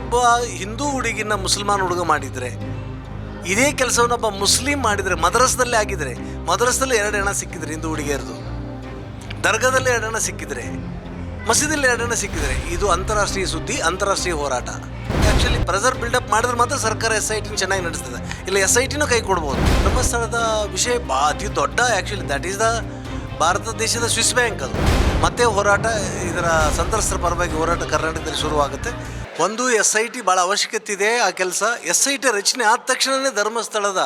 ಒಬ್ಬ ಹಿಂದೂ ಹುಡುಗಿನ ಮುಸಲ್ಮಾನ್ ಹುಡುಗ ಮಾಡಿದರೆ, ಇದೇ ಕೆಲಸವನ್ನು ಒಬ್ಬ ಮುಸ್ಲಿಂ ಮಾಡಿದರೆ, ಮದ್ರಸದಲ್ಲೇ ಆಗಿದರೆ, ಮದ್ರಸದಲ್ಲಿ ಎರಡು ಹಣ ಸಿಕ್ಕಿದ್ರೆ ಹಿಂದೂ ಹುಡುಗಿಯರದು? ದರ್ಗಾದಲ್ಲಿ ಎರಡು ಹಣ ಸಿಕ್ಕಿದರೆ ಮಸೀದಿಯಲ್ಲಿ ಎರಡು ಹಣ ಸಿಕ್ಕಿದರೆ ಇದು ಅಂತಾರಾಷ್ಟ್ರೀಯ ಸುದ್ದಿ, ಅಂತಾರಾಷ್ಟ್ರೀಯ ಹೋರಾಟ. ಆ್ಯಕ್ಚುಲಿ ಪ್ರೆಸರ್ ಬಿಲ್ಡಪ್ ಮಾಡಿದ್ರೆ ಮಾತ್ರ ಸರ್ಕಾರ ಎಸ್ ಐ ಟಿನ ಚೆನ್ನಾಗಿ ನಡೆಸ್ತದೆ. ಇಲ್ಲ ಎಸ್ ಐ ಟಿನೂ ಕೈ ಕೊಡ್ಬೋದು. ಧರ್ಮಸ್ಥಳದ ವಿಷಯ ಬಾ ಅತಿ ದೊಡ್ಡ actually that is the Bharat ದೇಶದ ಸ್ವಿಸ್ ಬ್ಯಾಂಕ್ ಅದು. ಮತ್ತೆ ಹೋರಾಟ ಇದರ ಸಂತ್ರಸ್ತರ ಪರವಾಗಿ ಹೋರಾಟ ಕರ್ನಾಟಕದಲ್ಲಿ ಶುರುವಾಗುತ್ತೆ. ಒಂದು ಎಸ್ ಐ ಟಿ ಭಾಳ ಅವಶ್ಯಕತೆ ಇದೆ, ಆ ಕೆಲಸ. ಎಸ್ ಐ ಟಿ ರಚನೆ ಆದ ತಕ್ಷಣವೇ ಧರ್ಮಸ್ಥಳದ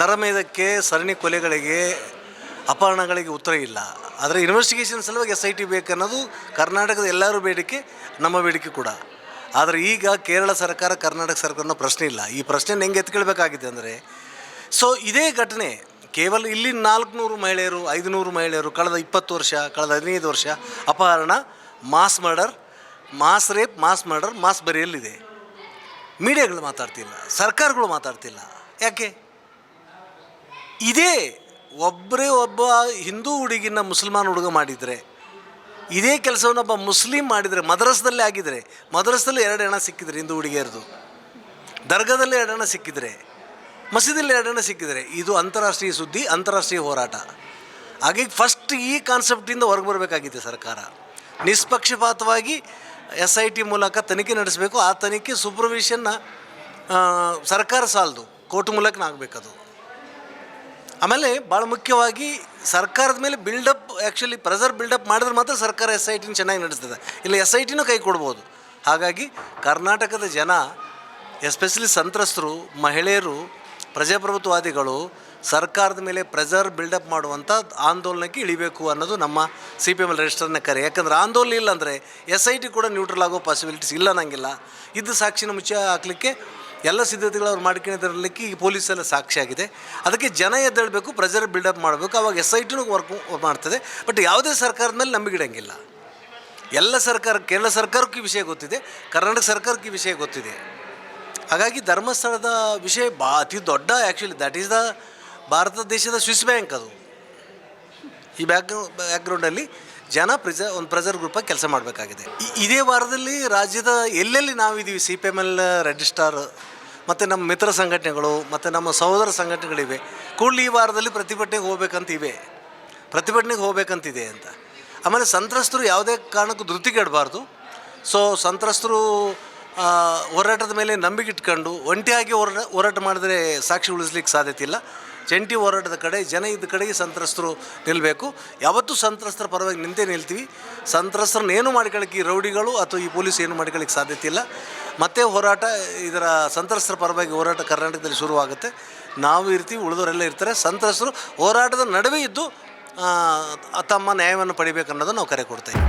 ನರಮೇಧಕ್ಕೆ ಸರಣಿ ಕೊಲೆಗಳಿಗೆ ಅಪಹರಣಗಳಿಗೆ ಉತ್ತರ ಇಲ್ಲ. ಆದರೆ ಇನ್ವೆಸ್ಟಿಗೇಷನ್ ಸಲುವಾಗಿ ಎಸ್ ಐ ಟಿ ಬೇಕನ್ನೋದು ಕರ್ನಾಟಕದ ಎಲ್ಲರೂ ಬೇಡಿಕೆ, ನಮ್ಮ ಬೇಡಿಕೆ ಕೂಡ. ಆದರೆ ಈಗ ಕೇರಳ ಸರ್ಕಾರ, ಕರ್ನಾಟಕ ಸರ್ಕಾರನ ಪ್ರಶ್ನೆ ಇಲ್ಲ. ಈ ಪ್ರಶ್ನೆ ಹೆಂಗೆ ಎತ್ಕೊಳ್ಬೇಕಾಗಿದೆ ಅಂದರೆ, ಸೊ ಇದೇ ಘಟನೆ, ಕೇವಲ ಇಲ್ಲಿ ನಾಲ್ಕುನೂರು ಮಹಿಳೆಯರು, ಐದುನೂರು ಮಹಿಳೆಯರು ಕಳೆದ ಇಪ್ಪತ್ತು ವರ್ಷ, ಕಳೆದ ಹದಿನೈದು ವರ್ಷ ಅಪಹರಣ mass murder mass rape, mass murder, mass ಬರಿಯಲ್ಲಿದೆ. ಮೀಡಿಯಾಗಳು ಮಾತಾಡ್ತಿಲ್ಲ, ಸರ್ಕಾರಗಳು ಮಾತಾಡ್ತಿಲ್ಲ. ಯಾಕೆ? ಇದೇ ಒಬ್ಬರೇ ಒಬ್ಬ ಹಿಂದೂ ಹುಡುಗಿನ ಮುಸಲ್ಮಾನ್ ಹುಡುಗ ಮಾಡಿದರೆ, ಇದೇ ಕೆಲಸವನ್ನು ಒಬ್ಬ ಮುಸ್ಲಿಂ ಮಾಡಿದರೆ, ಮದ್ರಸದಲ್ಲೇ ಆಗಿದರೆ, ಮದ್ರಸದಲ್ಲಿ ಎರಡು ಹಣ ಸಿಕ್ಕಿದರೆ ಹಿಂದೂ ಹುಡುಗಿಯರದು. ದರ್ಗಾದಲ್ಲಿ ಎರಡು ಹಣ ಸಿಕ್ಕಿದರೆ ಮಸೀದಿಯಲ್ಲಿ ಎರಡು ಹಣ ಸಿಕ್ಕಿದರೆ, ಇದು ಅಂತಾರಾಷ್ಟ್ರೀಯ ಸುದ್ದಿ, ಅಂತಾರಾಷ್ಟ್ರೀಯ ಹೋರಾಟ. ಹಾಗಾಗಿ ಫಸ್ಟ್ ಈ ಕಾನ್ಸೆಪ್ಟಿಂದ ಹೊರಗೆ ಬರಬೇಕಾಗಿದೆ ಸರ್ಕಾರ. ನಿಷ್ಪಕ್ಷಪಾತವಾಗಿ ಎಸ್ ಐ ಟಿ ಮೂಲಕ ತನಿಖೆ ನಡೆಸಬೇಕು. ಆ ತನಿಖೆ ಸೂಪರ್ವಿಷನ್ನ ಸರ್ಕಾರ ಸಾಲದು. ಕೋರ್ಟ್ ಮೂಲಕನೇ ಆಗಬೇಕದು. ಆಮೇಲೆ ಭಾಳ ಮುಖ್ಯವಾಗಿ ಸರ್ಕಾರದ ಮೇಲೆ ಬಿಲ್ಡಪ್ ಆ್ಯಕ್ಚುಲಿ ಪ್ರೆಸರ್ ಬಿಲ್ಡಪ್ ಮಾಡಿದ್ರೆ ಮಾತ್ರ ಸರ್ಕಾರ ಎಸ್ ಐ ಟಿನ ಚೆನ್ನಾಗಿ ನಡೆಸ್ತದೆ. ಇಲ್ಲ ಎಸ್ ಐ ಟಿನೂ ಕೈ ಕೊಡ್ಬೋದು. ಹಾಗಾಗಿ ಕರ್ನಾಟಕದ ಜನ ಎಸ್ಪೆಷಲಿ ಸಂತ್ರಸ್ತರು, ಮಹಿಳೆಯರು, ಪ್ರಜಾಪ್ರಭುತ್ವವಾದಿಗಳು ಸರ್ಕಾರದ ಮೇಲೆ ಪ್ರೆಸರ್ ಬಿಲ್ಡಪ್ ಮಾಡುವಂಥ ಆಂದೋಲನಕ್ಕೆ ಇಳಿಬೇಕು ಅನ್ನೋದು ನಮ್ಮ ಸಿ ಪಿ ಎಂ ಎಲ್ ರಿಜಿಸ್ಟರ್ನ ಕರೆ. ಯಾಕಂದ್ರೆ ಆಂದೋಲನ ಇಲ್ಲಾಂದರೆ ಎಸ್ ಐ ಟಿ ಕೂಡ ನ್ಯೂಟ್ರಲ್ ಆಗೋ ಪಾಸಿಬಿಲಿಟೀಸ್ ಇಲ್ಲ ಅನ್ನಂಗಿಲ್ಲ. ಇದ್ದ ಸಾಕ್ಷಿನ ಮುಚ್ಚ ಹಾಕಲಿಕ್ಕೆ ಎಲ್ಲ ಸಿದ್ಧತೆಗಳು ಅವ್ರು ಮಾಡ್ಕೊಂಡಿದ್ದಿರಲಿಕ್ಕೆ ಈ ಪೊಲೀಸ್ ಸಾಕ್ಷಿ ಸಾಕ್ಷಿಯಾಗಿದೆ ಅದಕ್ಕೆ ಜನ ಎದ್ದೇಳಬೇಕು ಪ್ರೆಸರ್ ಬಿಲ್ಡಪ್ ಮಾಡಬೇಕು. ಅವಾಗ ಎಸ್ ಐ ಟಿನೂ ವರ್ಕ್ ಮಾಡ್ತದೆ. ಬಟ್ ಯಾವುದೇ ಸರ್ಕಾರದ ಮೇಲೆ ನಂಬಿಗಿಡಂಗಿಲ್ಲ ಎಲ್ಲ ಸರ್ಕಾರ ಕೇರಳ ಸರ್ಕಾರಕ್ಕೆ ಈ ವಿಷಯ ಗೊತ್ತಿದೆ. ಕರ್ನಾಟಕ ಸರ್ಕಾರಕ್ಕೆ ಈ ವಿಷಯ ಗೊತ್ತಿದೆ. ಹಾಗಾಗಿ ಧರ್ಮಸ್ಥಳದ ವಿಷಯ ಬಾ ಅತಿ ದೊಡ್ಡ actually that is the Bharat ದೇಶದ ಸ್ವಿಸ್ ಬ್ಯಾಂಕ್ ಅದು. ಈ ಬ್ಯಾಕ್, ಬ್ಯಾಕ್ಗ್ರೌಂಡಲ್ಲಿ ಜನ ಪ್ರಿಜ ಒಂದು ಪ್ರೆಸರ್ ಗ್ರೂಪಾಗಿ ಕೆಲಸ ಮಾಡಬೇಕಾಗಿದೆ. ಇದೇ ವಾರದಲ್ಲಿ ರಾಜ್ಯದ ಎಲ್ಲೆಲ್ಲಿ ನಾವಿದ್ದೀವಿ, C P M L red star ಮತ್ತು ನಮ್ಮ ಮಿತ್ರ ಸಂಘಟನೆಗಳು, ಮತ್ತು ನಮ್ಮ ಸಹೋದರ ಸಂಘಟನೆಗಳಿವೆ. ಕೂಡಲೇ ಈ ವಾರದಲ್ಲಿ ಪ್ರತಿಭಟನೆಗೆ ಹೋಗ್ಬೇಕಂತಿವೆ ಪ್ರತಿಭಟನೆಗೆ ಹೋಗ್ಬೇಕಂತಿದೆ ಅಂತ. ಆಮೇಲೆ ಸಂತ್ರಸ್ತರು ಯಾವುದೇ ಕಾರಣಕ್ಕೂ ಧೃತಿಗೆಡಬಾರ್ದು. ಸೊ, ಸಂತ್ರಸ್ತರು ಹೋರಾಟದ ಮೇಲೆ ನಂಬಿಕೆ ಇಟ್ಕೊಂಡು, ಒಂಟಿಯಾಗಿ ಹೋರಾಟ ಹೋರಾಟ ಮಾಡಿದ್ರೆ ಸಾಕ್ಷಿ ಉಳಿಸ್ಲಿಕ್ಕೆ ಸಾಧ್ಯತೆ ಇಲ್ಲ. ಜಂಟಿ ಹೋರಾಟದ ಕಡೆ ಜನ ಇದ್ದ ಕಡೆಗೆ ಸಂತ್ರಸ್ತರು ನಿಲ್ಲಬೇಕು ಯಾವತ್ತೂ ಸಂತ್ರಸ್ತರ ಪರವಾಗಿ ನಿಂತೇ ನಿಲ್ತೀವಿ. ಸಂತ್ರಸ್ತರನ್ನ ಏನು ಮಾಡ್ಕೊಳ್ಳಿಕ್ಕೆ ಈ ರೌಡಿಗಳು ಅಥವಾ ಈ ಪೊಲೀಸ್ ಏನು ಮಾಡ್ಕೊಳ್ಳಿಕ್ಕೆ ಸಾಧ್ಯತೆ ಇಲ್ಲ. ಮತ್ತೆ ಹೋರಾಟ, ಇದರ ಸಂತ್ರಸ್ತರ ಪರವಾಗಿ ಹೋರಾಟ ಕರ್ನಾಟಕದಲ್ಲಿ ಶುರುವಾಗುತ್ತೆ. ನಾವು ಇರ್ತೀವಿ, ಉಳಿದವರೆಲ್ಲ ಇರ್ತಾರೆ. ಸಂತ್ರಸ್ತರು ಹೋರಾಟದ ನಡುವೆ ಇದ್ದು ತಮ್ಮ ನ್ಯಾಯವನ್ನು ಪಡಿಬೇಕು ಅನ್ನೋದನ್ನು ನಾವು ಕರೆ ಕೊಡ್ತೇವೆ